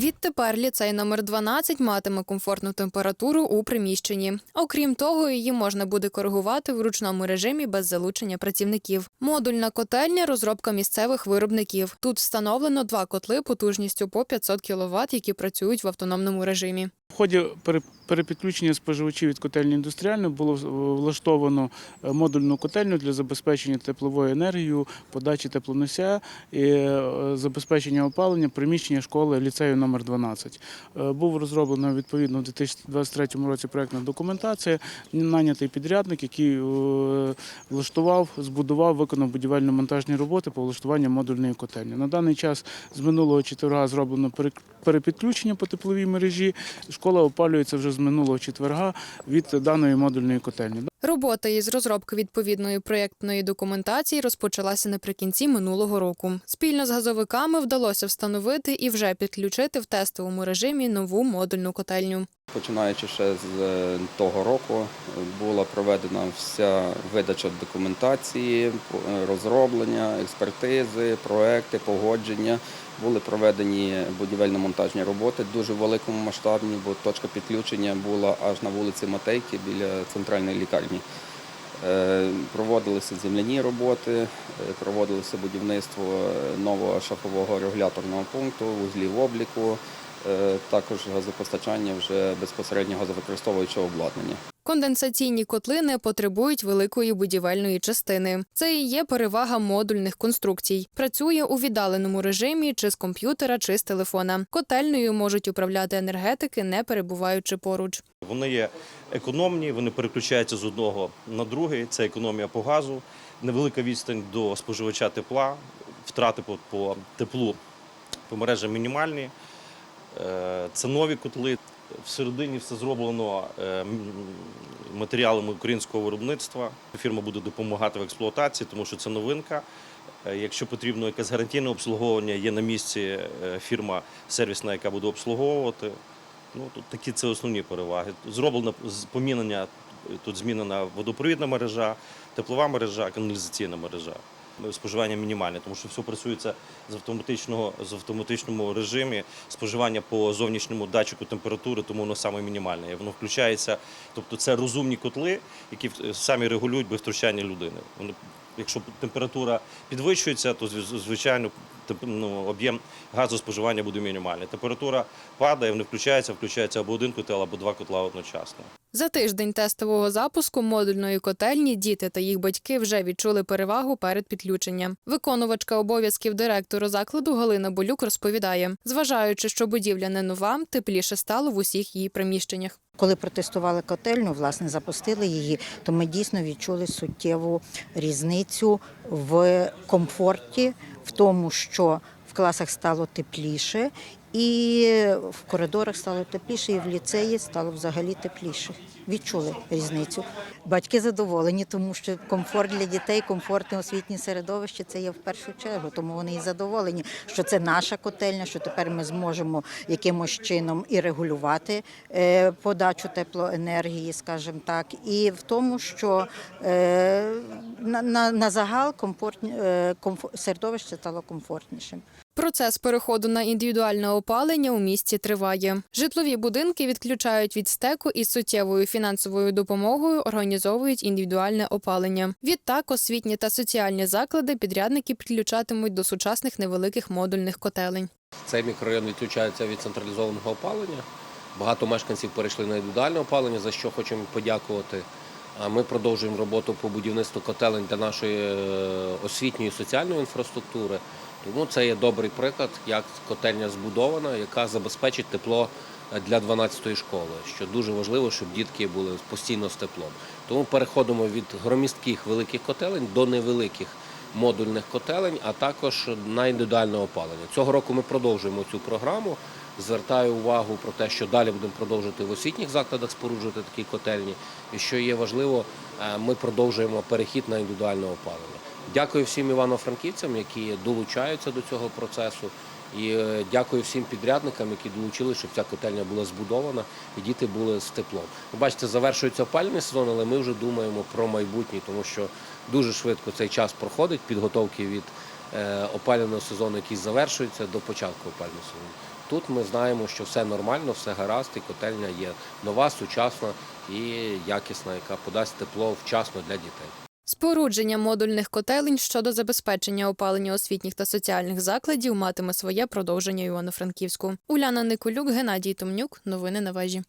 Відтепер ліцей номер 12 матиме комфортну температуру у приміщенні. Окрім того, її можна буде коригувати в ручному режимі без залучення працівників. Модульна котельня розробка місцевих виробників. Тут встановлено два котли потужністю по 500 кВт, які працюють в автономному режимі. В ході пере- перепідключення споживачів від котельні індустріальної було влаштовано е, модульну котельню для забезпечення тепловою енергією, подачі теплоносія і е, забезпечення опалення приміщення школи ліцею номер 12. Е, Був розроблено відповідно у 2023 році проектна документація. Нанятий підрядник, який влаштував, збудував, виконав будівельно-монтажні роботи по влаштуванню модульної котельні. На даний час з минулого четверга зроблено пере- перепідключення по тепловій мережі. Школа опалюється вже з минулого четверга від даної модульної котельні. Робота із розробки відповідної проєктної документації розпочалася наприкінці минулого року. Спільно з газовиками вдалося встановити і вже підключити в тестовому режимі нову модульну котельню. Починаючи ще з е, того року, була проведена вся видача документації, е, розроблення, експертизи, проекти, погодження. Були проведені будівельно-монтажні роботи дуже великому масштабі, бо точка підключення була аж на вулиці Матейки біля центральної лікарні. Е, Проводилися земляні роботи, проводилося будівництво нового шахового регуляторного пункту, вузлів обліку, також газопостачання вже безпосередньо газовикористовуючого обладнання. Конденсаційні котли не потребують великої будівельної частини. Це і є перевага модульних конструкцій. Працює у віддаленому режимі чи з комп'ютера, чи з телефона. Котельнею можуть управляти енергетики, не перебуваючи поруч. Вони є економні, вони переключаються з одного на другий. Це економія по газу, невелика відстань до споживача тепла, втрати по, по теплу по мережам мінімальні. Це нові котли. Всередині все зроблено е, матеріалами українського виробництва. Фірма буде допомагати в експлуатації, тому що це новинка. Е, Якщо потрібно якесь гарантійне обслуговування, є на місці е, фірма сервісна, яка буде обслуговувати. Ну, тут такі це основні переваги. Зроблено помінення, тут змінена водопровідна мережа, теплова мережа, каналізаційна мережа. Споживання мінімальне, тому що все працюється з автоматичного з автоматичному режимі. Споживання по зовнішньому датчику температури, тому воно саме мінімальне. Воно включається, тобто це розумні котли, які в- самі регулюють без втручання людини. Вони, якщо температура підвищується, то зв- звичайно ну, об'єм газоспоживання буде мінімальний. Температура падає, вони включаються, включається або один котел, або два котла одночасно. За тиждень тестового запуску модульної котельні діти та їх батьки вже відчули перевагу перед підключенням. Виконувачка обов'язків директора закладу Галина Болюк розповідає, зважаючи, що будівля не нова, тепліше стало в усіх її приміщеннях. Коли протестували котельню, власне, запустили її, то ми дійсно відчули суттєву різницю в комфорті, в тому, що в класах стало тепліше, і в коридорах стало тепліше, і в ліцеї стало взагалі тепліше. Відчули різницю. Батьки задоволені, тому що комфорт для дітей, комфортне освітнє середовище це є в першу чергу. Тому вони і задоволені, що це наша котельня, що тепер ми зможемо якимось чином і регулювати е, подачу теплоенергії, скажімо так, і в тому, що е, на, на, на загал комфортні, е, комфор- середовище стало комфортнішим. Процес переходу на індивідуальне опалення у місті триває. Житлові будинки відключають від стеку і суттєвою фінансовою допомогою організовують індивідуальне опалення. Відтак, освітні та соціальні заклади підрядники підключатимуть до сучасних невеликих модульних котелень. Цей мікрорайон відключається від централізованого опалення. Багато мешканців перейшли на індивідуальне опалення, за що хочемо подякувати. А ми продовжуємо роботу по будівництву котелень для нашої е, освітньої соціальної інфраструктури. Тому це є добрий приклад, як котельня збудована, яка забезпечить тепло для 12-ї школи, що дуже важливо, щоб дітки були постійно з теплом. Тому переходимо від громістких великих котелень до невеликих модульних котелень, а також на індивідуальне опалення. Цього року ми продовжуємо цю програму. Звертаю увагу про те, що далі будемо продовжувати в освітніх закладах споруджувати такі котельні. І що є важливо, е, ми продовжуємо перехід на індивідуальне опалення. Дякую всім івано-франківцям, які долучаються до цього процесу. І е, дякую всім підрядникам, які долучили, щоб ця котельня була збудована і діти були з теплом. Ви бачите, завершується опалювальний сезон, але ми вже думаємо про майбутнє, тому що дуже швидко цей час проходить підготовки від е, опалювального сезону, який завершується, до початку опалювального сезону. Тут ми знаємо, що все нормально, все гаразд, і котельня є нова, сучасна і якісна, яка подасть тепло вчасно для дітей. Спорудження модульних котелень щодо забезпечення опалення освітніх та соціальних закладів матиме своє продовження Івано-Франківську. Уляна Николюк, Геннадій Томнюк. Новини на вежі.